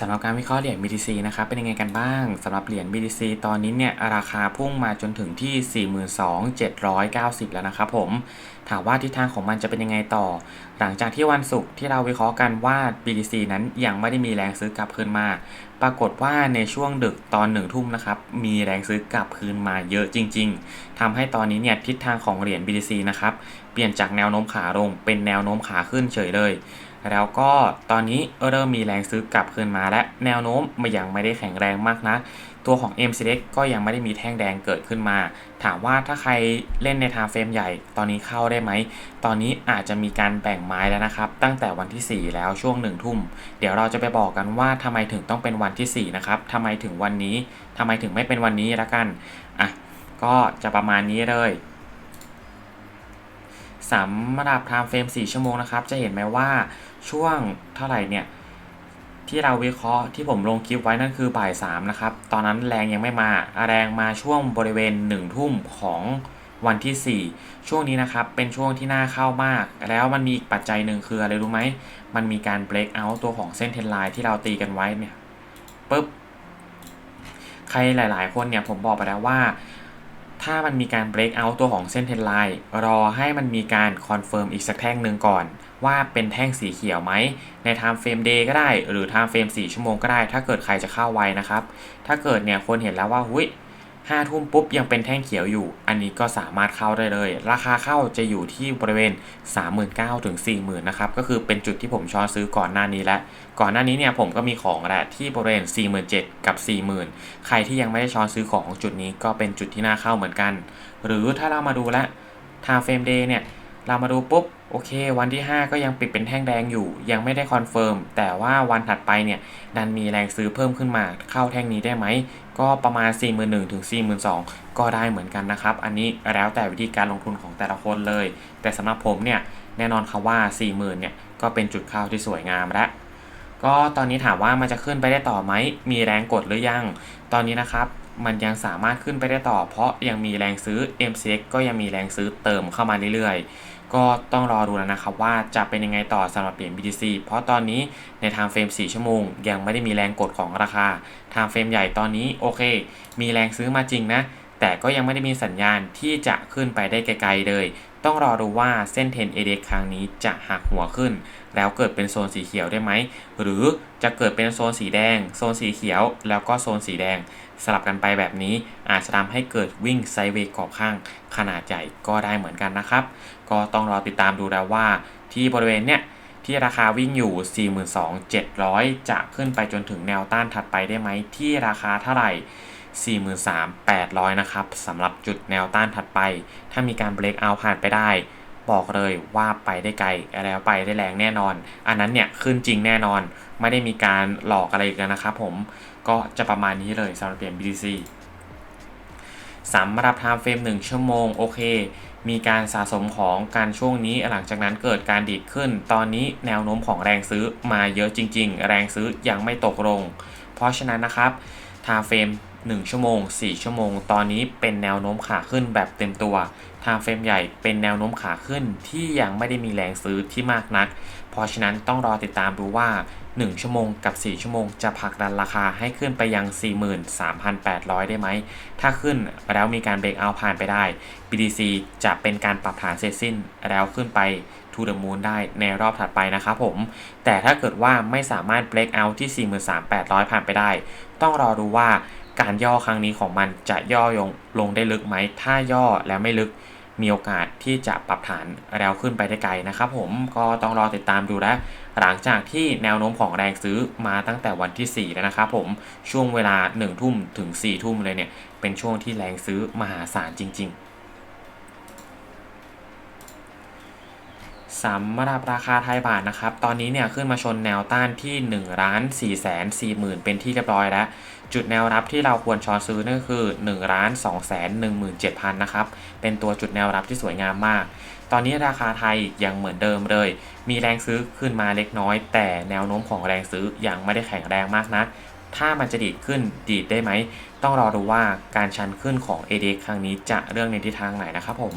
สำหรับการวิเคราะห์เหรียญ BTC นะครับเป็นยังไงกันบ้างสำหรับเหรียญ BTC ตอนนี้เนี่ยราคาพุ่งมาจนถึงที่ 42,790 แล้วนะครับผมถามว่าทิศทางของมันจะเป็นยังไงต่อ หลังจากที่วันศุกร์ที่เราวิเคราะห์กันว่า BTC นั้นยังไม่ได้มีแรงซื้อกลับคืนมา ปรากฏว่าในช่วงดึกตอนหนึ่งทุ่มนะครับมีแรงซื้อกลับคืนมาเยอะจริง ๆทำให้ตอนนี้เนี่ยทิศทางของเหรียญ BTC นะครับเปลี่ยนจากแนวโน้มขาลงเป็นแนวโน้มขาขึ้นเฉยเลย แล้วก็ตอนนี้เริ่มมีแรงซื้อกลับคืนมาและแนวโน้มมันยังไม่ได้แข็งแรงมากนะตัวของ m c x ก็ยังไม่ได้มีแท่งแดงเกิดขึ้นมา ถามว่าถ้าใครเล่นในทางเฟรมใหญ่ ตอนนี้เข้าได้ไหม ตอนนี้อาจจะมีการแบ่งไม้แล้วนะครับ ตั้งแต่วันที่ 4 แล้วช่วงหนึ่งทุ่ม เดี๋ยวเราจะไปบอกกันว่าทำไมถึงต้องเป็นวันที่ 4 นะครับทำไมถึงวันนี้ทำไมถึงไม่เป็นวันนี้ละกันอะก็จะประมาณนี้เลย สำหรับ time frame 4 ชั่วโมงนะครับ จะเห็นไหมว่าช่วงเท่าไหร่เนี่ย ที่เราวิเคราะห์ที่ผมลงคลิปไว้นั่นคือบ่าย 3 นะครับ ตอนนั้นแรงยังไม่มา แรงมาช่วงบริเวณ 1 ทุ่มของวันที่ 4 ช่วงนี้นะครับ เป็นช่วงที่น่าเข้ามาก แล้วมันมีอีกปัจจัยหนึ่งคืออะไรรู้ไหม มันมีการ break out ตัวของเส้นเทนไลน์ที่เราตีกันไว้เนี่ยปุ๊บ ใครหลาย ๆ คนเนี่ยผมบอกไปแล้วว่า ถ้ามันมีการ break out ตัวของเส้นเทนไลน์รอให้มันมีการ confirm อีกสักแท่งหนึ่งก่อน ว่าเป็นแท่งสีเขียวไหม ใน time frame day ก็ได้ หรือ time frame 4 ชั่วโมงก็ได้ ถ้าเกิดใครจะเข้าไวนะครับ ถ้าเกิดเนี่ยคนเห็นแล้วว่าหุย ห้าทุ่มปุ๊บยังเป็นแท่งเขียวอยู่ อันนี้ก็สามารถเข้าได้เลย ราคาเข้าจะอยู่ที่บริเวณ 39,000ถึง40,000นะครับก็คือเป็นจุดที่ผมช้อนซื้อก่อนหน้านี้แล้วก่อนหน้านี้เนี่ยผมก็มีของแหละที่บริเวณ 47,000 กับ 40,000 ใครที่ยังไม่ได้ช้อนซื้อของจุดนี้ก็เป็นจุดที่น่าเข้าเหมือนกัน หรือถ้าเรามาดูแล้ว time frame day เนี่ยเรามาดูปุ๊บ โอเค วันที่ 5 ก็ยังปิดเป็นแท่งแดงอยู่ ยังไม่ได้คอนเฟิร์มแต่ว่าวันถัดไปเนี่ยดันมีแรงซื้อเพิ่มขึ้นมาเข้าแท่งนี้ได้ไหม ก็ประมาณ 41,000ถึง42,000 ก็ได้เหมือนกันนะครับ อันนี้แล้วแต่วิธีการลงทุนของแต่ละคนเลย แต่สำหรับผมเนี่ยแน่นอนครับว่า 40,000เนี่ยก็เป็นจุดเข้าที่สวยงามแล้วก็ตอนนี้ถามว่ามันจะขึ้นไปได้ต่อไหม มีแรงกดหรือยัง ตอนนี้นะครับมันยังสามารถขึ้นไปได้ต่อ เพราะยังมีแรงซื้อ MCX ก็ยังมีแรงซื้อเติมเข้ามาเรื่อยๆ ก็ต้องรอดูแล้วนะครับว่าจะเป็นยังไงต่อสำหรับเหรียญ BTC เพราะตอนนี้ใน time frame 4ชั่วโมง ยังไม่ได้มีแรงกดของราคา time frame ใหญ่ตอนนี้โอเค มีแรงซื้อมาจริงนะ แต่ก็ยังไม่ได้มีสัญญาณที่จะขึ้นไปได้ไกลๆเลย ต้องรอดูว่าเส้น 10 ADX ครั้งนี้จะหักหัวขึ้น แล้วเกิดเป็นโซนสีเขียวได้ไหม หรือจะเกิดเป็นโซนสีแดง โซนสีเขียว แล้วก็โซนสีแดงสลับกันไปแบบนี้อาจจะทำให้เกิดวิ่งไซเวกรอบข้างขนาดใหญ่ก็ได้เหมือนกันนะครับ ก็ต้องรอติดตามดูแล้วว่า ที่บริเวณเนี้ยที่ราคาวิ่งอยู่ 42,700 จะขึ้นไปจนถึงแนวต้านถัดไปได้ไหมที่ราคาเท่าไหร่43,800 นะครับสำหรับจุดแนวต้านถัดไป ถ้ามีการเบรกเอาผ่านไปได้ บอกเลยว่าไปได้ไกลแล้วไปได้แรงแน่นอน อันนั้นเนี่ยขึ้นจริงแน่นอน ไม่ได้มีการหลอกอะไรกแล้วนะครับผมก็จะประมาณนี้เลยสำหรับเหรียญ BTC สำหรับ time frame 1 ชั่วโมง โอเค มีการสะสมของการช่วงนี้หลังจากนั้นเกิดการดีดขึ้น ตอนนี้แนวโน้มของแรงซื้อมาเยอะจริง ๆ แรงซื้อยังไม่ตกลง เพราะฉะนั้นนะครับ time frame 1ชั่วโมง 4 ชั่วโมง ตอนนี้เป็นแนวโน้มขาขึ้นแบบเต็มตัว time frame ใหญ่เป็นแนวโน้มขาขึ้นที่ยังไม่ได้มีแรงซื้อที่มากนัก เพราะฉะนั้นต้องรอติดตามดูว่า 1 ชั่วโมงกับ 4 ชั่วโมง จะผลักดันราคาให้ขึ้นไปยัง 43,800 ได้ไหม ถ้าขึ้นแล้วมีการเบรกเอาผ่านไปได้ BTC จะเป็นการปรับฐานเสร็จสิ้นแล้วขึ้นไป to the moon ได้ในรอบถัดไปนะครับผม แต่ถ้าเกิดว่าไม่สามารถ break out ที่ 43,800 ผ่านไปได้ ต้องรอดูว่าการย่อครั้งนี้ของมันจะย่อลงลงได้ลึกไหม ถ้าย่อแล้วไม่ลึกมีโอกาสที่จะปรับฐานแล้วขึ้นไปได้ไกลนะครับผมก็ต้องรอติดตามดูแล หลังจากที่แนวโน้มของแรงซื้อมาตั้งแต่วันที่ 4 แล้วนะครับผมช่วงเวลา 1 ทุ่มถึง 4 ทุ่มเลยเนี่ย เป็นช่วงที่แรงซื้อมหาศาลจริง ๆสำหรับราคาไทยบาทนะครับ ตอนนี้เนี่ยขึ้นมาชนแนวต้านที่1ล้าน4แสน4หมื่นเป็นที่เรียบร้อยแล้ว จุดแนวรับที่เราควรช้อนซื้อนั่นก็คือ1ล้าน2แสน17,000นะครับ เป็นตัวจุดแนวรับที่สวยงามมาก ตอนนี้ราคาไทยยังเหมือนเดิมเลย มีแรงซื้อขึ้นมาเล็กน้อย แต่แนวโน้มของแรงซื้อยังไม่ได้แข็งแรงมากนะัก ถ้ามันจะดีดขึ้นดีดได้ไหม ต้องรอดูว่าการชันขึ้นของ AD ครั้งนี้จะเรื่องในทิศทางไหนนะครับผม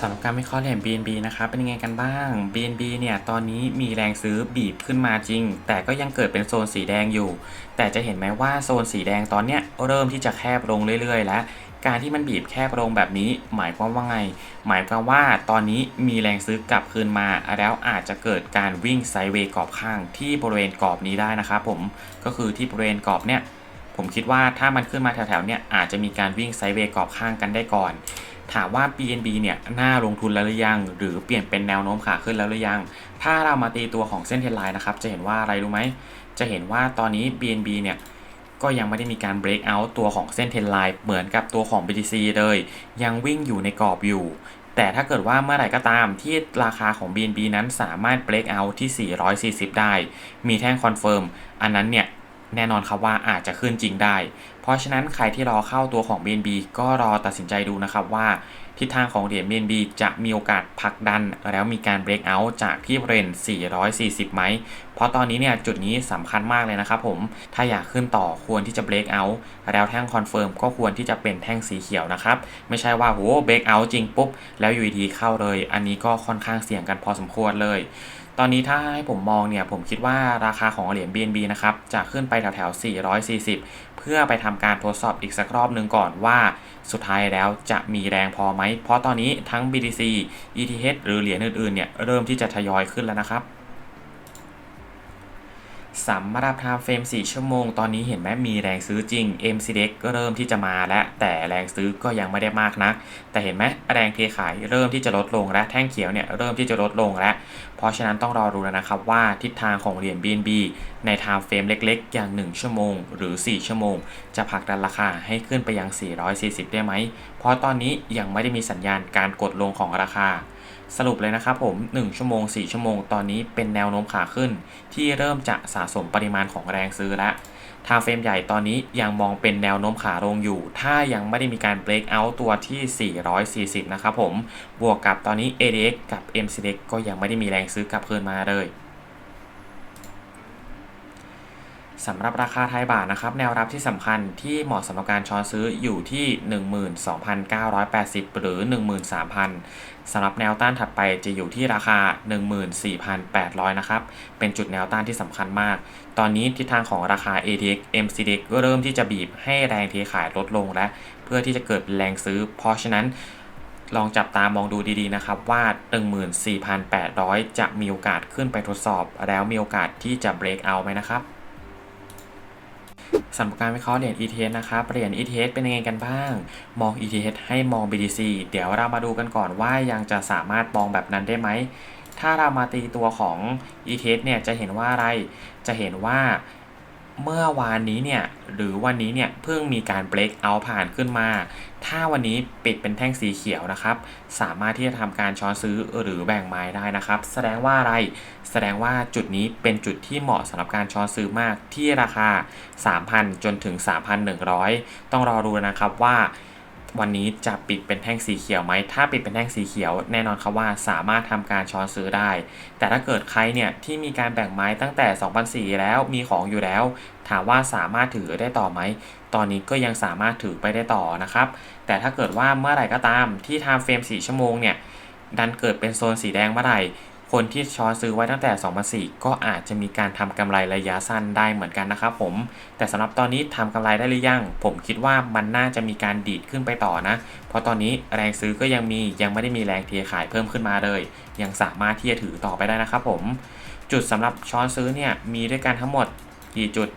สำหรับการวิเคราะห์เหรียญ BNB นะครับเป็นยังไงกันบ้าง BNB เนี่ยตอนนี้มีแรงซื้อบีบขึ้นมาจริง แต่ก็ยังเกิดเป็นโซนสีแดงอยู่ แต่จะเห็นไหมว่าโซนสีแดงตอนเนี้ยเริ่มที่จะแคบลงเรื่อยๆ แล้ว การที่มันบีบแคบลงแบบนี้ หมายความว่าไง หมายความว่าตอนนี้มีแรงซื้อกลับคืนมา แล้วอาจจะเกิดการวิ่งไซด์เวย์กรอบข้างที่บริเวณกรอบนี้ได้นะครับผมก็คือที่บริเวณกรอบเนี่ยผมคิดว่าถ้ามันขึ้นมาแถวๆเนี่ยอาจจะมีการวิ่งไซด์เวย์กรอบข้างกันได้ก่อน ถามว่า BNB เนี่ยน่าลงทุนแล้วหรือยัง หรือเปลี่ยนเป็นแนวโน้มขาขึ้นแล้วหรือยัง ถ้าเรามาตีตัวของเส้นเทรนไลน์นะครับจะเห็นว่าอะไรรู้ไหมจะเห็นว่าตอนนี้ BNB เนี่ย ก็ยังไม่ได้มีการ break out ตัวของเส้นเทรนไลน์เหมือนกับตัวของ BTC เลย ยังวิ่งอยู่ในกรอบอยู่ แต่ถ้าเกิดว่าเมื่อไหร่ก็ตามที่ราคาของ BNB นั้นสามารถ break out ที่ 440 ได้ มีแท่งคอนเฟิร์มอันนั้นเนี่ยแน่นอนครับว่าอาจจะขึ้นจริงได้ เพราะฉะนั้นใครที่รอเข้าตัวของ BNB ก็รอตัดสินใจดูนะครับว่า ทิศทางของเหรียญ BNB จะมีโอกาสผลักดัน แล้วมีการ break out จากที่บริเวณ440 ไหม เพราะตอนนี้เนี่ยจุดนี้สำคัญมากเลยนะครับผม ถ้าอยากขึ้นต่อควรที่จะ break out แล้วแท่งคอนเฟิร์มก็ควรที่จะเป็นแท่งสีเขียวนะครับ ไม่ใช่ว่าโห break out จริงปุ๊บ แล้วอยู่ดีเข้าเลย อันนี้ก็ค่อนข้างเสี่ยงกันพอสมควรเลย ตอนนี้ถ้าให้ผมมองเนี่ยผมคิดว่าราคาของเหรียญ BNB นะครับจะขึ้นไปแถวๆ 440 เพื่อไปทำการทดสอบอีกสักรอบหนึ่งก่อนว่าสุดท้ายแล้วจะมีแรงพอไหม เพราะตอนนี้ทั้ง BTC ETH หรือเหรียญอื่นๆเนี่ยเริ่มที่จะทยอยขึ้นแล้วนะครับ สำหรับ time frame 4ชั่วโมง ตอนนี้เห็นไหมมีแรงซื้อจริง MCDX ก็เริ่มที่จะมาแล้วแต่แรงซื้อก็ยังไม่ได้มากนัก แต่เห็นไหมแรงเทขายเริ่มที่จะลดลงและแท่งเขียวเนี่ยเริ่มที่จะลดลงแล้วเพราะฉะนั้นต้องรอดูแล้วนะครับว่าทิศทางของเหรียญ BNB ใน time frame เล็กๆ อย่าง 1 ชั่วโมง หรือ 4 ชั่วโมง จะผลักดันราคาให้ขึ้นไปยัง 440 ได้ไหม เพราะตอนนี้ยังไม่ได้มีสัญญาณการกดลงของราคา สรุปเลยนะครับผม 1 ชั่วโมง 4 ชั่วโมง ตอนนี้เป็นแนวโน้มขาขึ้น ที่เริ่มจะสะสมปริมาณของแรงซื้อแล้วทางเฟรมใหญ่ตอนนี้ยังมองเป็นแนวโน้มขาลงอยู่ ถ้ายังไม่ได้มีการเบรกเอาตัวที่ 440 นะครับผม บวกกับตอนนี้ ADX กับ MCDX ก็ยังไม่ได้มีแรงซื้อกลับคืนมาเลย สำหรับราคาไทยบาทนะครับ แนวรับที่สำคัญที่เหมาะสำหรับการช้อนซื้ออยู่ที่ 12,980 หรือ 13,000สำหรับแนวต้านถัดไปจะอยู่ที่ราคา 14,800 นะครับ เป็นจุดแนวต้านที่สำคัญมาก ตอนนี้ทิศทางของราคา ADX MCDX ก็เริ่มที่จะบีบให้แรงเทขายลดลงและ เพื่อที่จะเกิดแรงซื้อ เพราะฉะนั้นลองจับตามองดูดีๆนะครับว่า 14,800 จะมีโอกาสขึ้นไปทดสอบ แล้วมีโอกาสที่จะ break out ไหมนะครับ สำหรับการวิเคราะห์เหรียญ ETH นะครับเหรียญ ETH เป็นยังไงกันบ้าง มอง ETH ให้มอง BTC เดี๋ยวเรามาดูกันก่อนว่ายังจะสามารถมองแบบนั้นได้ไหม ถ้าเรามาตีตัวของ ETH เนี่ยจะเห็นว่าอะไร จะเห็นว่า เมื่อวานนี้เนี่ยหรือวันนี้เนี่ยเพิ่งมีการ break out ผ่านขึ้นมา ถ้าวันนี้ปิดเป็นแท่งสีเขียวนะครับ สามารถที่จะทำการช้อนซื้อหรือแบ่งไม้ได้นะครับ แสดงว่าอะไร แสดงว่าจุดนี้เป็นจุดที่เหมาะสำหรับการช้อนซื้อมากที่ราคา 3,000 จนถึง 3,100 ต้องรอดูนะครับว่า วันนี้จะปิดเป็นแท่งสีเขียวไหม ถ้าปิดเป็นแท่งสีเขียว แน่นอนครับว่าสามารถทำการช้อนซื้อได้ แต่ถ้าเกิดใครเนี่ยที่มีการแบ่งไม้ตั้งแต่2,400แล้วมีของอยู่แล้ว ถามว่าสามารถถือได้ต่อไหม ตอนนี้ก็ยังสามารถถือไปได้ต่อนะครับ แต่ถ้าเกิดว่าเมื่อไหร่ก็ตามที่ time frame 4ชั่วโมงเนี่ยดันเกิดเป็นโซนสีแดงเมื่อไหร่ คนที่ช้อนซื้อไว้ตั้งแต่ 2004 ก็อาจจะมีการทำกำไรระยะสั้นได้เหมือนกันนะครับผม แต่สำหรับตอนนี้ทำกำไรได้หรือยัง ผมคิดว่ามันน่าจะมีการดีดขึ้นไปต่อนะ เพราะตอนนี้แรงซื้อก็ยังมียังไม่ได้มีแรงเทขายเพิ่มขึ้นมาเลย ยังสามารถที่จะถือต่อไปได้นะครับผม จุดสำหรับช้อนซื้อเนี่ยมีด้วยกันทั้งหมดกี่จุด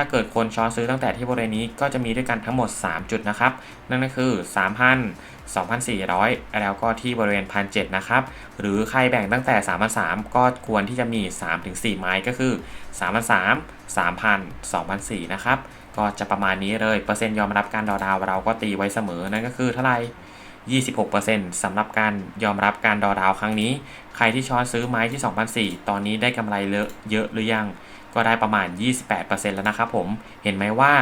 ถ้าเกิดคนช้อนซื้อตั้งแต่ที่บริเวณนี้ก็จะมีด้วยกันทั้งหมด 3 จุดนะครับ นั่นก็คือ 3,000 2,400 แล้วก็ที่บริเวณ 1,700 นะครับ หรือใครแบ่งตั้งแต่ 3,300 ก็ควรที่จะมี 3-4 ไม้ก็คือ 3,300 3,000 2,400 นะครับ ก็จะประมาณนี้เลย เปอร์เซ็นต์ยอมรับการดอดาวเราก็ตีไว้เสมอ นั่นก็คือเท่าไหร่26%สำหรับการยอมรับการดอดาวครั้งนี้ ใครที่ช้อนซื้อไม้ที่ 2,400 ตอนนี้ได้กำไรเยอะเยอะหรือยัง ก็ได้ประมาณ 28%แล้วนะครับผม เห็นไหมว่า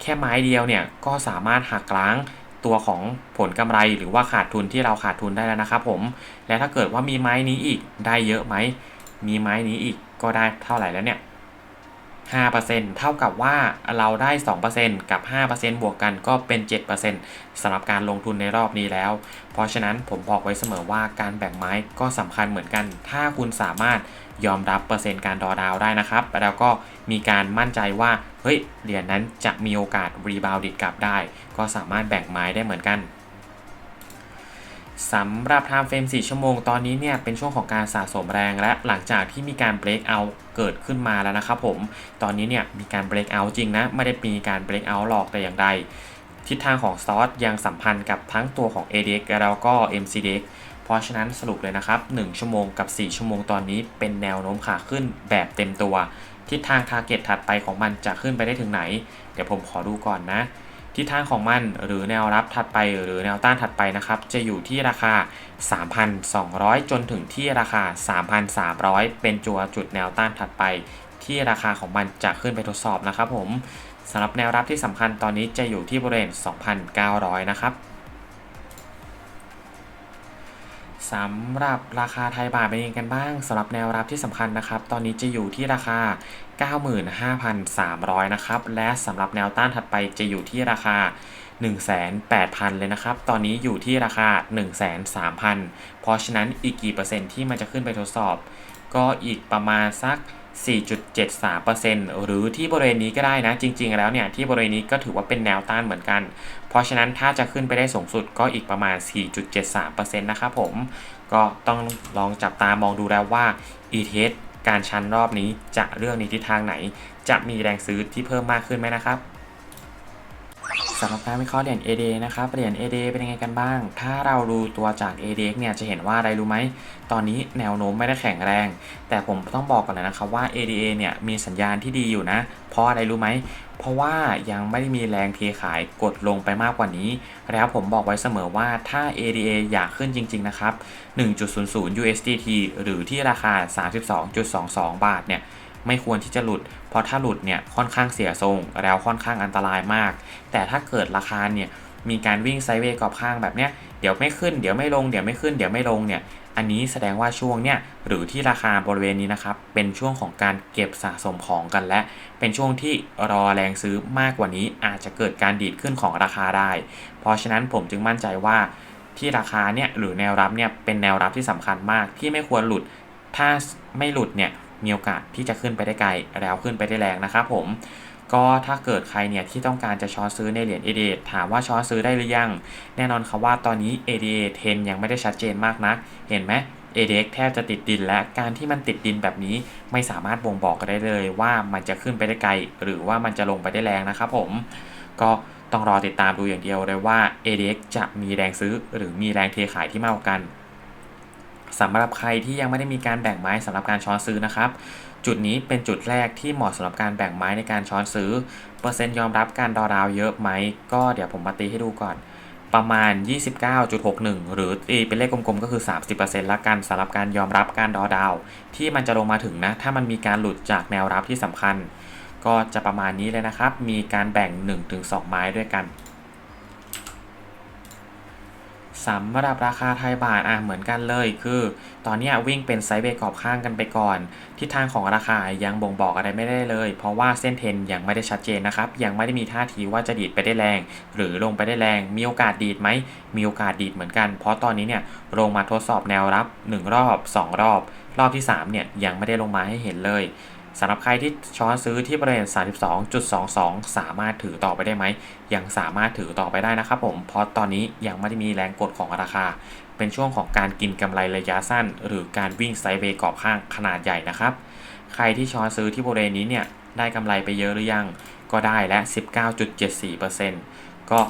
แค่ไม้เดียวเนี่ยก็สามารถหักล้างตัวของผลกำไรหรือว่าขาดทุนที่เราขาดทุนได้แล้วนะครับผม และถ้าเกิดว่ามีไม้นี้อีกได้เยอะไหม มีไม้นี้อีกก็ได้เท่าไหร่แล้วเนี่ย5%เท่ากับว่าเราได้ 2%กับ 5%บวกกันก็เป็น 7%สำหรับการลงทุนในรอบนี้แล้ว เพราะฉะนั้นผมบอกไว้เสมอว่าการแบ่งไม้ก็สำคัญเหมือนกัน ถ้าคุณสามารถ ยอมรับเปอร์เซ็นต์การดอดาวได้นะครับ แล้วก็มีการมั่นใจว่าเฮ้ยเหรียญนั้นจะมีโอกาสรีบาวดิดกลับได้ ก็สามารถแบ่งไม้ได้เหมือนกันสำหรับ time frame 4ชั่วโมง ตอนนี้เนี่ยเป็นช่วงของการสะสมแรงและหลังจากที่มีการ break out เกิดขึ้นมาแล้วนะครับผม ตอนนี้เนี่ยมีการ break out จริงนะ ไม่ได้มีการ break out หลอกแต่อย่างใด ทิศทางของซอสยังสัมพันธ์กับทั้งตัวของ ADX แล้วก็ MCDX ราะฉะนั้นสรุปเลยนะครับ 1 ชั่วโมงกับ 4 ชั่วโมงตอนนี้เป็นแนวโน้มขาขึ้นแบบเต็มตัว ทิศทาง target ถัดไปของมันจะขึ้นไปได้ถึงไหน เดี๋ยวผมขอดูก่อนนะ ทิศทางของมันหรือแนวรับถัดไปหรือแนวต้านถัดไปนะครับ จะอยู่ที่ราคา 3,200 จนถึงที่ราคา 3,300 เป็นจัวจุดแนวต้านถัดไป ที่ราคาของมันจะขึ้นไปทดสอบนะครับผมสำหรับแนวรับที่สำคัญตอนนี้จะอยู่ที่บริเวณ 2,900 นะครับ สำหรับราคาไทยบาทเป็นยังไงกันบ้างสำหรับแนวรับที่สำคัญนะครับ ตอนนี้จะอยู่ที่ราคา 95,300 นะครับ และสำหรับแนวต้านถัดไปจะอยู่ที่ราคา 18,000 เลยนะครับ ตอนนี้อยู่ที่ราคา 13,000 เพราะฉะนั้นอีกกี่เปอร์เซ็นต์ที่มันจะขึ้นไปทดสอบ ก็อีกประมาณสัก 4.73%หรือที่บริเวณนี้ก็ได้นะ จริง ๆ แล้วเนี่ยที่บริเวณนี้ก็ถือว่าเป็นแนวต้านเหมือนกัน เพราะฉะนั้นถ้าจะขึ้นไปได้สูงสุดก็อีกประมาณ 4.73%นะครับผม ก็ต้องลองจับตามองดูแล้วว่า ETH การชันรอบนี้จะเลือกในทิศทางไหน จะมีแรงซื้อที่เพิ่มมากขึ้นไหมนะครับ สำหรับการวิเคราะห์เหรียญ AD นะครับ เหรียญ AD เป็นยังไงกันบ้าง ถ้าเราดูตัวจาก ADX เนี่ย จะเห็นว่าอะไรรู้ไหม ตอนนี้แนวโน้มไม่ได้แข็งแรง แต่ผมต้องบอกก่อนเลยนะครับว่า ADA เนี่ย มีสัญญาณที่ดีอยู่นะ เพราะอะไรรู้ไหม เพราะว่ายังไม่ได้มีแรงเทขายกดลงไปมากกว่านี้ แล้วผมบอกไว้เสมอว่าถ้า ADA อยากขึ้นจริง ๆ นะครับ 1.00 USDT หรือที่ราคา 32.22 บาทเนี่ย ไม่ควรที่จะหลุด เพราะถ้าหลุดเนี่ยค่อนข้างเสียทรงแล้วค่อนข้างอันตรายมาก แต่ถ้าเกิดราคาเนี่ยมีการวิ่งไซด์เวย์กรอบข้างแบบเนี้ยเดี๋ยวไม่ขึ้นเดี๋ยวไม่ลงเดี๋ยวไม่ขึ้นเดี๋ยวไม่ลงเนี่ยอันนี้แสดงว่าช่วงเนี่ยหรือที่ราคาบริเวณนี้นะครับเป็นช่วงของการเก็บสะสมของกันและ เป็นช่วงที่รอแรงซื้อมากกว่านี้อาจจะเกิดการดีดขึ้นของราคาได้ เพราะฉะนั้นผมจึงมั่นใจว่าที่ราคาเนี่ยหรือแนวรับเนี่ยเป็นแนวรับที่สำคัญมากที่ไม่ควรหลุด ถ้าไม่หลุดเนี่ย มีโอกาสที่จะขึ้นไปได้ไกลแล้วขึ้นไปได้แรงนะครับผมก็ถ้าเกิดใครเนี่ยที่ต้องการจะช้อนซื้อในเหรียญ ADA ถามว่าช้อนซื้อได้หรือยัง แน่นอนครับว่าตอนนี้ ADA 10 ยังไม่ได้ชัดเจนมากนะเห็นไหม ADX แทบจะติดดินและการที่มันติดดินแบบนี้ไม่สามารถบ่งบอกกันได้เลยว่ามันจะขึ้นไปได้ไกล หรือว่ามันจะลงไปได้แรงนะครับผมก็ต้องรอติดตามดูอย่างเดียวเลยว่า ADX จะมีแรงซื้อหรือมีแรงเทขายที่มากกว่ากัน สำหรับใครที่ยังไม่ได้มีการแบ่งไม้สำหรับการช้อนซื้อนะครับ จุดนี้เป็นจุดแรกที่เหมาะสำหรับการแบ่งไม้ในการช้อนซื้อ เปอร์เซ็นต์ยอมรับการดอดาวเยอะไหมก็เดี๋ยวผมมาตีให้ดูก่อน ประมาณ 29.61 หรือตีเป็นเลขกลมๆ ก็คือ 30%ละกันสำหรับการยอมรับการดอดาว ที่มันจะลงมาถึงนะ ถ้ามันมีการหลุดจากแนวรับที่สำคัญ ก็จะประมาณนี้เลยนะครับ มีการแบ่ง 1-2 ไม้ด้วยกัน สำหรับราคาไทยบาทอะเหมือนกันเลยคือ ตอนนี้วิ่งเป็นไซด์เวย์กรอบข้างกันไปก่อน ทิศทางของราคายังบ่งบอกอะไรไม่ได้เลย เพราะว่าเส้นเทนยังไม่ได้ชัดเจนนะครับ ยังไม่ได้มีท่าทีว่าจะดีดไปได้แรง หรือลงไปได้แรง มีโอกาสดีดไหม มีโอกาสดีดเหมือนกัน เพราะตอนนี้เนี่ยลงมาทดสอบแนวรับ 1 รอบ 2 รอบ รอบที่3เนี่ยยังไม่ได้ลงมาให้เห็นเลย สำหรับใครที่ช้อนซื้อที่บริเวณ 32.22 สามารถถือต่อไปได้ไหม ยังสามารถถือต่อไปได้นะครับผม เพราะตอนนี้ยังไม่ได้มีแรงกดของราคา เป็นช่วงของการกินกำไรระยะสั้น หรือการวิ่งไซด์เวย์กรอบข้างขนาดใหญ่นะครับ ใครที่ช้อนซื้อที่บริเวณนี้เนี่ยได้กำไรไปเยอะหรือยัง ก็ได้และ 19.74%ก็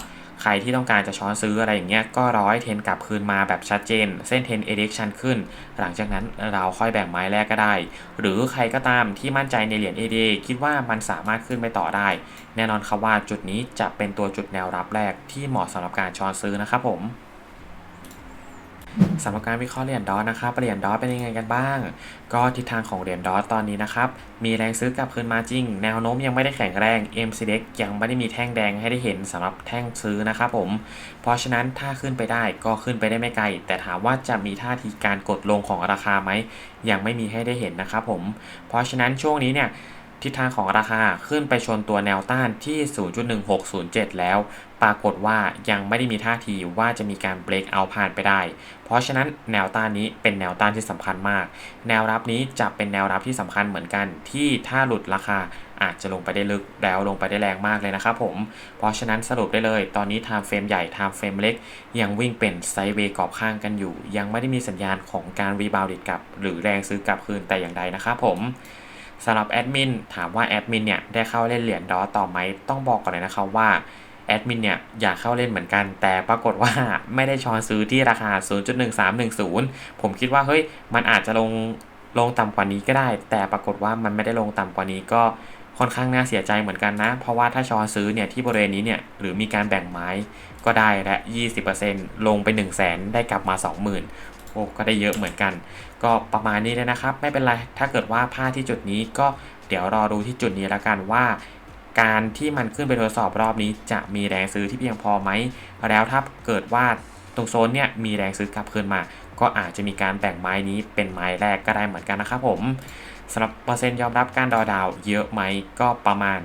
ใครที่ต้องการจะช้อนซื้ออะไรอย่างเงี้ยก็รอให้เทนกลับคืนมาแบบชัดเจน เส้นเทนเอเด็กชันขึ้น หลังจากนั้นเราค่อยแบ่งไม้แรกก็ได้ หรือใครก็ตามที่มั่นใจในเหรียญ AD คิดว่ามันสามารถขึ้นไปต่อได้ แน่นอนครับว่าจุดนี้จะเป็นตัวจุดแนวรับแรกที่เหมาะสำหรับการช้อนซื้อนะครับผม สำหรับการวิเคราะห์เหรียญดอทนะครับเหรียญดอทเป็นยังไงกันบ้าง ก็ทิศทางของเหรียญดอทตอนนี้นะครับ มีแรงซื้อกลับคืนมาจริง แนวโน้มยังไม่ได้แข็งแรง MCDX ยังไม่ได้มีแท่งแดงให้ได้เห็นสำหรับแท่งซื้อนะครับผม เพราะฉะนั้นถ้าขึ้นไปได้ก็ขึ้นไปได้ไม่ไกล แต่ถามว่าจะมีท่าทีการกดลงของราคาไหมยังไม่มีให้ได้เห็นนะครับผม เพราะฉะนั้นช่วงนี้เนี่ย ทิศทางของราคาขึ้นไปชนตัวแนวต้านที่ 0.1607 แล้ว ปรากฏว่ายังไม่ได้มีท่าทีว่าจะมีการเบรกเอาผ่านไปได้ เพราะฉะนั้นแนวต้านนี้เป็นแนวต้านที่สำคัญมาก แนวรับนี้จะเป็นแนวรับที่สำคัญเหมือนกัน ที่ถ้าหลุดราคาอาจจะลงไปได้ลึกแล้วลงไปได้แรงมากเลยนะครับผม เพราะฉะนั้นสรุปได้เลย ตอนนี้ time frame ใหญ่ time frame เล็ก ยังวิ่งเป็นไซด์เวย์กรอบข้างกันอยู่ ยังไม่ได้มีสัญญาณของการรีบาวด์กลับ หรือแรงซื้อกลับคืนแต่อย่างใดนะครับผม สำหรับแอดมินถามว่าแอดมินเนี่ยได้เข้าเล่นเหรียญดอต่อไหมต้องบอกก่อนเลยนะครับว่าแอดมินเนี่ยอยากเข้าเล่นเหมือนกัน แต่ปรากฏว่าไม่ได้ช้อนซื้อที่ราคา 0.1310 ผมคิดว่าเฮ้ยมันอาจจะลงลงต่ำกว่านี้ก็ได้ แต่ปรากฏว่ามันไม่ได้ลงต่ำกว่านี้ก็ค่อนข้างน่าเสียใจเหมือนกันนะ เพราะว่าถ้าช้อนซื้อเนี่ยที่บริเวณนี้เนี่ยหรือมีการแบ่งไม้ก็ได้และ 20%ลงไป 1 0 0 0 0แสนได้กลับมา 20,000 โอ้ก็ได้เยอะเหมือนกัน ก็ประมาณนี้เลยนะครับ ไม่เป็นไร ถ้าเกิดว่าพลาดที่จุดนี้ก็เดี๋ยวรอดูที่จุดนี้แล้วกันว่า การที่มันขึ้นไปทดสอบรอบนี้จะมีแรงซื้อที่เพียงพอไหม แล้วถ้าเกิดว่าตรงโซนเนี่ยมีแรงซื้อกลับคืนมา ก็อาจจะมีการแบ่งไม้นี้เป็นไม้แรกก็ได้เหมือนกันนะครับผมสำหรับเปอร์เซ็นต์ยอมรับการดอดาวเยอะไหมก็ประมาณ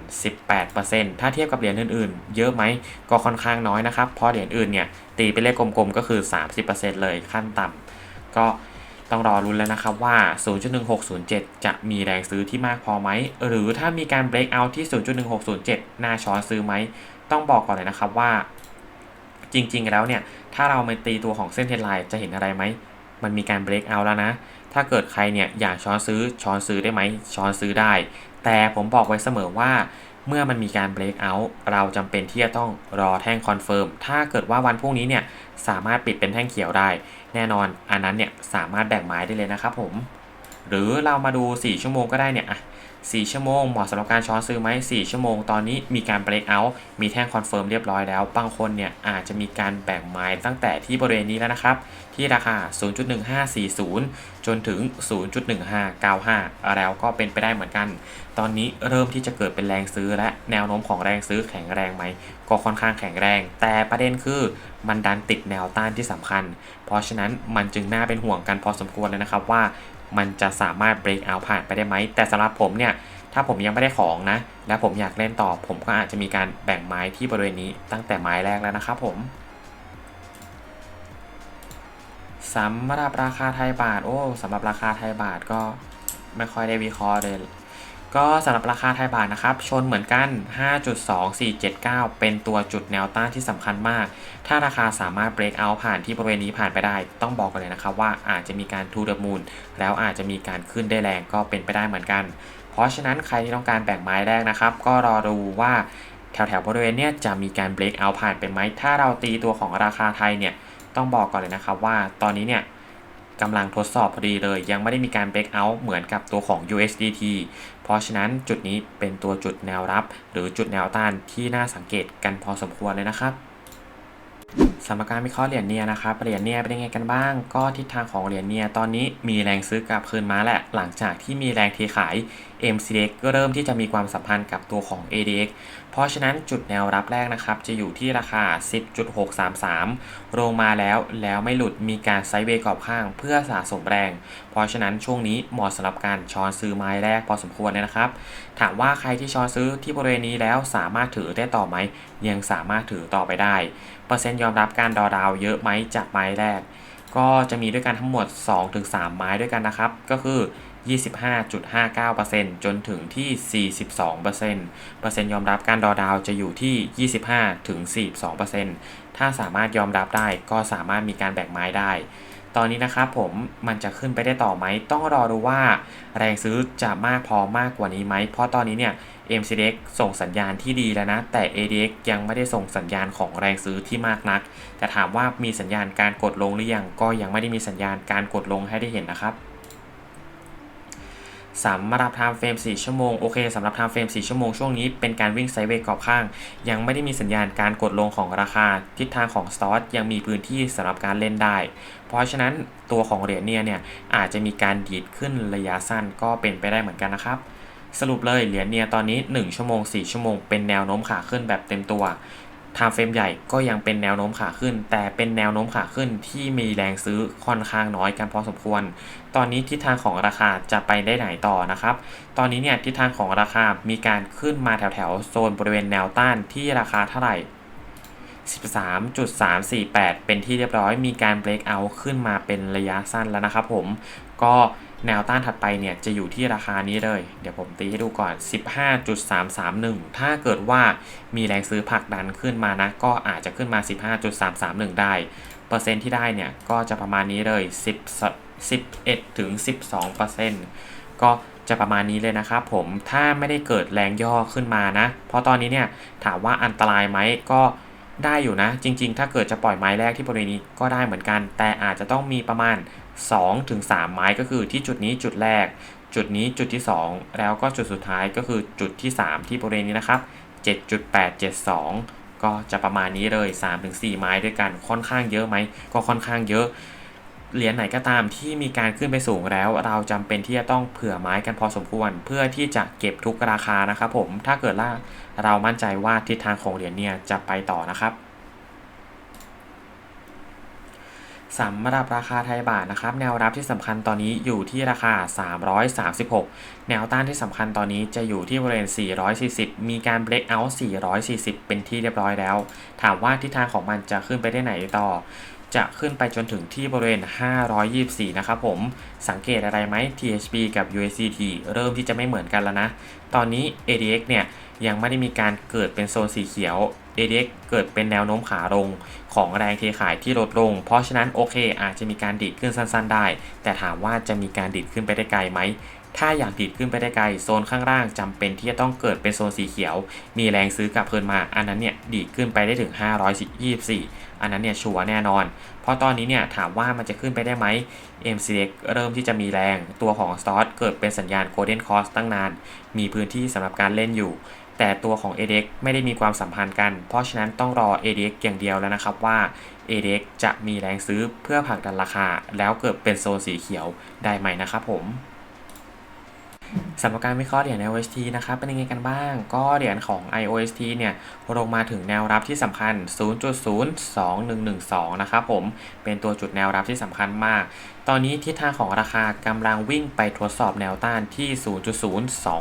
18%ถ้าเทียบกับเหรียญอื่นๆ เยอะไหมก็ค่อนข้างน้อยนะครับ เพราะเหรียญอื่นเนี่ยตีเป็นเลขกลมๆก็คือ 30%เลยขั้นต่ำ ก็ต้องรอรุ้นแล้วนะครับว่า 0.1607 จะมีแรงซื้อที่มากพอไหม หรือถ้ามีการ break out ที่ 0.1607 น่าช้อนซื้อไหม ต้องบอกก่อนเลยนะครับว่า จริงๆแล้วเนี่ย ถ้าเรามาตีตัวของเส้นเทนไลน์จะเห็นอะไรไหม มันมีการ break out แล้วนะ ถ้าเกิดใครเนี่ยอยากช้อนซื้อช้อนซื้อได้ไหม ช้อนซื้อได้ แต่ผมบอกไว้เสมอว่าเมื่อมันมีการ break out เราจำเป็นที่จะต้องรอแท่งคอนเฟิร์ม ถ้าเกิดว่าวันพรุ่งนี้เนี่ยสามารถปิดเป็นแท่งเขียวได้ แน่นอนอันนั้นเนี่ยสามารถแบ่งไม้ได้เลยนะครับผม หรือเรามาดู 4 ชั่วโมงก็ได้เนี่ยอะ 4 ชั่วโมงเหมาะสำหรับการช้อนซื้อไหม4ชั่วโมง ตอนนี้มีการ break out มีแท่งคอนเฟิร์มเรียบร้อยแล้ว บางคนเนี่ยอาจจะมีการแบ่งไม้ตั้งแต่ที่บริเวณนี้แล้วนะครับ ที่ราคา 0.1540 จนถึง 0.1595 แล้วก็เป็นไปได้เหมือนกัน ตอนนี้เริ่มที่จะเกิดเป็นแรงซื้อและแนวโน้มของแรงซื้อแข็งแรงไหม ก็ค่อนข้างแข็งแรง แต่ประเด็นคือมันดันติดแนวต้านที่สำคัญ เพราะฉะนั้นมันจึงน่าเป็นห่วงกันพอสมควรเลยนะครับว่า มันจะสามารถ break out ผ่านไปได้ไหม แต่สำหรับผมเนี่ย ถ้าผมยังไม่ได้ของนะ และผมอยากเล่นต่อ ผมก็อาจจะมีการแบ่งไม้ที่บริเวณนี้ตั้งแต่ไม้แรกแล้วนะครับผมสำหรับราคาไทยบาท โอ้สำหรับราคาไทยบาทก็ไม่ค่อยได้วิเคราะห์เลย ก็สำหรับราคาไทยบาทนะครับ ชนเหมือนกัน 5.2479 เป็นตัวจุดแนวต้านที่สำคัญมาก ถ้าราคาสามารถ break out ผ่านที่บริเวณนี้ผ่านไปได้ ต้องบอกกันเลยนะครับว่าอาจจะมีการ to the moon แล้วอาจจะมีการขึ้นได้แรงก็เป็นไปได้เหมือนกัน เพราะฉะนั้นใครที่ต้องการแบ่งไม้แรกนะครับ ก็รอดูว่าแถวแถวบริเวณเนี้ยจะมีการ break out ผ่านไปไหม ถ้าเราตีตัวของราคาไทยเนี่ยต้องบอกก่อนเลยนะครับว่าตอนนี้เนี่ยกำลังทดสอบพอดีเลย ยังไม่ได้มีการ break out เหมือนกับตัวของ USDT เพราะฉะนั้นจุดนี้เป็นตัวจุดแนวรับ หรือจุดแนวต้านที่น่าสังเกตกันพอสมควรเลยนะครับสมการวิเคราะห์เหรียญเนียนะครับเหรียญเนียเป็นยังไงกันบ้าง ก็ทิศทางของเหรียญเนียตอนนี้มีแรงซื้อกลับคืนมาแหละ หลังจากที่มีแรงเทขาย MCX ก็เริ่มที่จะมีความสัมพันธ์กับตัวของ ADX เพราะฉะนั้นจุดแนวรับแรกนะครับ จะอยู่ที่ราคา 10.633ลงมาแล้วแล้วไม่หลุดมีการไซด์เวย์กรอบข้างเพื่อสะสมแรง เพราะฉะนั้นช่วงนี้เหมาะสำหรับการช้อนซื้อไม้แรกพอสมควรเลยนะครับ ถามว่าใครที่ช้อนซื้อที่บริเวณนี้แล้วสามารถถือได้ต่อไหม ยังสามารถถือต่อไปได้ เปอร์เซ็นต์ยอมรับการดอดาวเยอะไหมจากไม้แรก ก็จะมีด้วยกันทั้งหมด 2-3 ไม้ด้วยกันนะครับ ก็คือ 25.59%จนถึงที่ 42%เปอร์เซ็นต์ยอมรับการดอดาวจะอยู่ที่ 25-42%ถ้าสามารถยอมรับได้ก็สามารถมีการแบ่งไม้ได้ตอนนี้นะครับผมมันจะขึ้นไปได้ต่อไหม ต้องรอดูว่าแรงซื้อจะมากพอมากกว่านี้ไหม เพราะตอนนี้เนี่ย MCDX ส่งสัญญาณที่ดีแล้วนะ แต่ ADX ยังไม่ได้ส่งสัญญาณของแรงซื้อที่มากนัก แต่ถามว่ามีสัญญาณการกดลงหรือยังก็ยังไม่ได้มีสัญญาณการกดลงให้ได้เห็นนะครับ สำหรับ time frame 4ชั่วโมงโอเคสำหรับ time frame 4ชั่วโมงช่วงนี้เป็นการวิ่งไซด์เวย์กรอบข้าง ยังไม่ได้มีสัญญาณการกดลงของราคา ทิศทางของสตอตยังมีพื้นที่สำหรับการเล่นได้ เพราะฉะนั้นตัวของเหรียญเนี่ยเนี่ยอาจจะมีการดีดขึ้นระยะสั้นก็เป็นไปได้เหมือนกันนะครับสรุปเลยเหรียญเนียตอนนี้ 1 ชั่วโมง 4 ชั่วโมงเป็นแนวโน้มขาขึ้นแบบเต็มตัว ไทม์เฟรมใหญ่ก็ยังเป็นแนวโน้มขาขึ้น แต่เป็นแนวโน้มขาขึ้นที่มีแรงซื้อค่อนข้างน้อยกันพอสมควร ตอนนี้ทิศทางของราคาจะไปได้ไหนต่อนะครับ ตอนนี้เนี่ยทิศทางของราคามีการขึ้นมาแถวแถวๆโซนบริเวณแนวต้านที่ราคาเท่าไหร่ 13.348 เป็นที่เรียบร้อยมีการ break out ขึ้นมาเป็นระยะสั้นแล้วนะครับผมก็ แนวต้านถัดไปเนี่ยจะอยู่ที่ราคานี้เลย เดี๋ยวผมตีให้ดูก่อน 15.331 ถ้าเกิดว่ามีแรงซื้อผลักดันขึ้นมานะ ก็อาจจะขึ้นมา 15.331 ได้ เปอร์เซ็นต์ที่ได้เนี่ย ก็จะประมาณนี้เลย 10 11ถึง12%ก็จะประมาณนี้เลยนะครับผมถ้าไม่ได้เกิดแรงย่อขึ้นมานะ เพราะตอนนี้เนี่ยถามว่าอันตรายไหมก็ได้อยู่นะ จริง ๆ ถ้าเกิดจะปล่อยไม้แรกที่บริเวณนี้ก็ได้เหมือนกัน แต่อาจจะต้องมีประมาณ 2-3ถึง3ไม้ก็คือที่จุดนี้จุดแรก จุดนี้จุดที่ 2 แล้วก็จุดสุดท้ายก็คือจุดที่ 3 ที่บริเวณนี้นะครับ 7.872 ก็จะประมาณนี้เลย 3-4 ไม้ด้วยกันค่อนข้างเยอะไหมก็ค่อนข้างเยอะเหรียญไหนก็ตามที่มีการขึ้นไปสูงแล้ว เราจำเป็นที่จะต้องเผื่อไม้กันพอสมควร เพื่อที่จะเก็บทุกราคานะครับผมถ้าเกิดว่าเรามั่นใจว่าทิศทางของเหรียญเนี่ยจะไปต่อนะครับ สำหรับราคาไทยบาทนะครับ แนวรับที่สำคัญตอนนี้อยู่ที่ราคา 336 แนวต้านที่สำคัญตอนนี้จะอยู่ที่บริเวณ 440 มีการ break out 440 เป็นที่เรียบร้อยแล้ว ถามว่าทิศทางของมันจะขึ้นไปได้ไหนต่อ จะขึ้นไปจนถึงที่บริเวณ 524 นะครับผม สังเกตอะไรไหม THB กับ USDT เริ่มที่จะไม่เหมือนกันแล้วนะ ตอนนี้ ADX เนี่ย ยังไม่ได้มีการเกิดเป็นโซนสีเขียว ADX เกิดเป็นแนวโน้มขาลงของแรงเทขายที่ลดลง เพราะฉะนั้นโอเค อาจจะมีการดีดขึ้นสั้นๆได้ แต่ถามว่าจะมีการดีดขึ้นไปได้ไกลไหมถ้าอยากดีดขึ้นไปได้ไกลโซนข้างล่างจำเป็นที่จะต้องเกิดเป็นโซนสีเขียว มีแรงซื้อกลับคืนมา อันนั้นเนี่ยดีดขึ้นไปได้ถึง 524 อันนั้นเนี่ยชัวร์แน่นอน เพราะตอนนี้เนี่ยถามว่ามันจะขึ้นไปได้ไหม MCX เริ่มที่จะมีแรง ตัวของ s t o t เกิดเป็นสัญญาณ Golden Cross ตั้งนาน มีพื้นที่สำหรับการเล่นอยู่ แต่ตัวของ ADX ไม่ได้มีความสัมพันธ์กัน เพราะฉะนั้นต้องรอ ADX อย่างเดียวแล้วนะครับว่า ADX จะมีแรงซื้อเพื่อผลักดันราคา แล้วเกิดเป็นโซนสีเขียวได้ไหมนะครับผม สำหรับการวิเคราะห์เหรียญ IOST นะครับเป็นยังไงกันบ้าง ก็เหรียญของ IOST เนี่ยลงมาถึงแนวรับที่สำคัญ 0.02112 นะครับผม เป็นตัวจุดแนวรับที่สำคัญมาก ตอนนี้ทิศทางของราคากำลังวิ่งไปทดสอบแนวต้านที่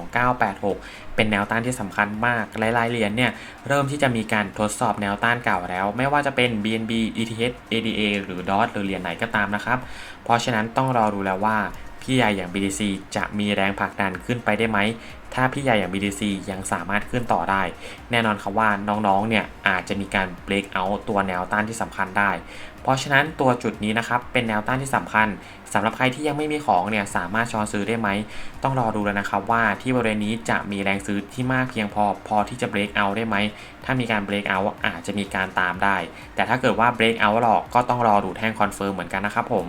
0.02986 เป็นแนวต้านที่สำคัญมาก หลายๆเหรียญเนี่ยเริ่มที่จะมีการทดสอบแนวต้านเก่าแล้ว ไม่ว่าจะเป็น BNB ETH ADA หรือ DOT หรือเหรียญไหนก็ตามนะครับ เพราะฉะนั้นต้องรอดูแล้วว่า พี่ใหญ่อย่าง BTC จะมีแรงผลักดันขึ้นไปได้ไหม ถ้าพี่ใหญ่อย่าง BTC ยังสามารถขึ้นต่อได้ แน่นอนครับว่าน้องๆ เนี่ยอาจจะมีการ break out ตัวแนวต้านที่สำคัญได้ เพราะฉะนั้นตัวจุดนี้นะครับเป็นแนวต้านที่สำคัญสำหรับใครที่ยังไม่มีของเนี่ยสามารถช้อนซื้อได้ไหม ต้องรอดูแล้วนะครับว่าที่บริเวณนี้จะมีแรงซื้อที่มากเพียงพอพอที่จะ break out ได้ไหม ถ้ามีการ break out อาจจะมีการตามได้ แต่ถ้าเกิดว่า break out หรอกก็ต้องรอดูแท่งคอนเฟิร์มเหมือนกันนะครับผม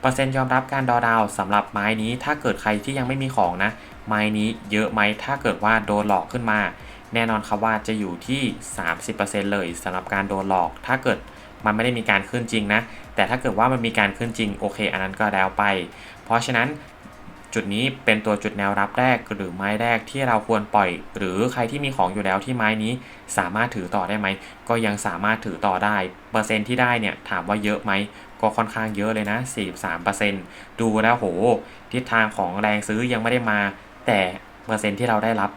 เปอร์เซ็นต์ยอมรับการดอดาวสำหรับไม้นี้ถ้าเกิดใครที่ยังไม่มีของนะ ไม้นี้เยอะไหมถ้าเกิดว่าโดนหลอกขึ้นมา แน่นอนครับว่าจะอยู่ที่ 30%เลยสำหรับการโดนหลอก ถ้าเกิดมันไม่ได้มีการขึ้นจริงนะ แต่ถ้าเกิดว่ามันมีการขึ้นจริงโอเค อันนั้นก็แล้วไป เพราะฉะนั้น จุดนี้เป็นตัวจุดแนวรับแรกหรือไม้แรกที่เราควรปล่อย หรือใครที่มีของอยู่แล้วที่ไม้นี้สามารถถือต่อได้ไหม ก็ยังสามารถถือต่อได้ เปอร์เซ็นต์ที่ได้เนี่ยถามว่าเยอะไหม ก็ค่อนข้างเยอะเลยนะ 43%ดูแล้วโห ทิศทางของแรงซื้อยังไม่ได้มา แต่เปอร์เซ็นต์ที่เราได้รับ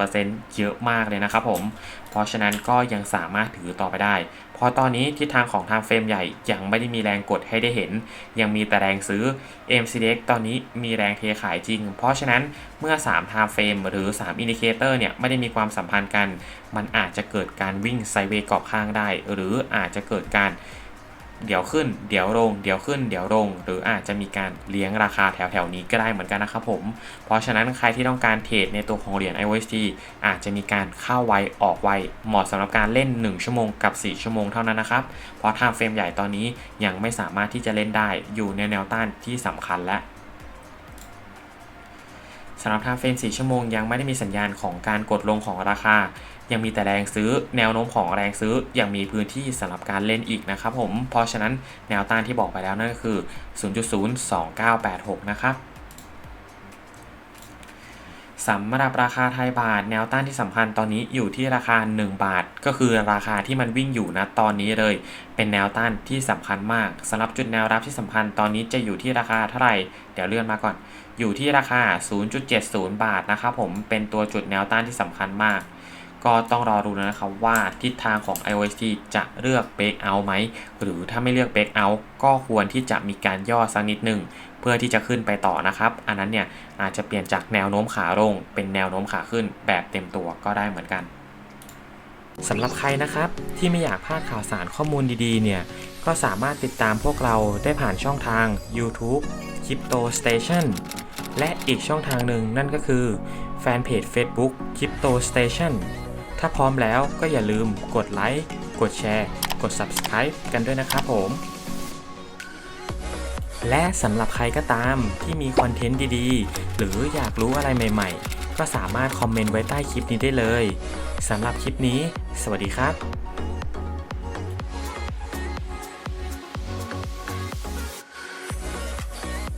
40%เยอะมากเลยนะครับผม เพราะฉะนั้นก็ยังสามารถถือต่อไปได้ เพราะตอนนี้ทิศทางของทางเฟรมใหญ่ยังไม่ได้มีแรงกดให้ได้เห็น ยังมีแต่แรงซื้อ MCDX ตอนนี้มีแรงเทขายจริง เพราะฉะนั้นเมื่อ3 time frame หรือ 3 indicator เนี่ยไม่ได้มีความสัมพันธ์กัน มันอาจจะเกิดการวิ่งไซเวย์กรอบข้างได้ หรืออาจจะเกิดการ เดี๋ยวขึ้น เดี๋ยวลง เดี๋ยวขึ้น เดี๋ยวลง หรืออาจจะมีการเลี้ยงราคาแถวๆนี้ก็ได้เหมือนกันนะครับผม เพราะฉะนั้นใครที่ต้องการเทรดในตัวของเหรียญ IOST อาจจะมีการเข้าไวออกไวเหมาะสำหรับการเล่น 1 ชั่วโมงกับ 4 ชั่วโมงเท่านั้นนะครับ เพราะไทม์เฟรมใหญ่ตอนนี้ยังไม่สามารถที่จะเล่นได้อยู่ในแนวต้านที่สำคัญและ สำหรับ time frame 4ชั่วโมงยังไม่ได้มีสัญญาณของการกดลงของราคา ยังมีแต่แรงซื้อ แนวโน้มของแรงซื้อยังมีพื้นที่สำหรับการเล่นอีกนะครับผม เพราะฉะนั้นแนวต้านที่บอกไปแล้วนั่นก็คือ 0.02986 นะครับสำหรับราคาไทยบาท แนวต้านที่สำคัญตอนนี้อยู่ที่ราคา 1 บาท ก็คือราคาที่มันวิ่งอยู่นะตอนนี้เลย เป็นแนวต้านที่สำคัญมากสำหรับจุดแนวรับที่สำคัญตอนนี้จะอยู่ที่ราคาเท่าไหร่ เดี๋ยวเลื่อนมาก่อน อยู่ที่ราคา 0.70 บาทนะครับผมเป็นตัวจุดแนวต้านที่สำคัญมาก ก็ต้องรอดูนะครับว่าทิศทางของ IOST จะเลือก break out ไหม หรือถ้าไม่เลือก break out ก็ควรที่จะมีการย่อสักนิดหนึ่งเพื่อที่จะขึ้นไปต่อนะครับ อันนั้นเนี่ยอาจจะเปลี่ยนจากแนวโน้มขาลง เป็นแนวโน้มขาขึ้นแบบเต็มตัวก็ได้เหมือนกันสำหรับใครนะครับที่ไม่อยากพลาดข่าวสารข้อมูลดีๆ เนี่ยก็สามารถติดตามพวกเราได้ผ่านช่องทาง YouTube Crypto Station และอีกช่องทางหนึ่งนั่นก็คือแฟนเพจ Facebook Crypto Station ถ้าพร้อมแล้วก็อย่าลืมกดไลค์ กดแชร์ กด Subscribe กันด้วยนะครับผม และสำหรับใครก็ตามที่มีคอนเทนต์ดีๆ หรืออยากรู้อะไรใหม่ๆ ก็สามารถคอมเมนต์ไว้ใต้คลิปนี้ได้เลย สำหรับคลิปนี้ สวัสดีครับ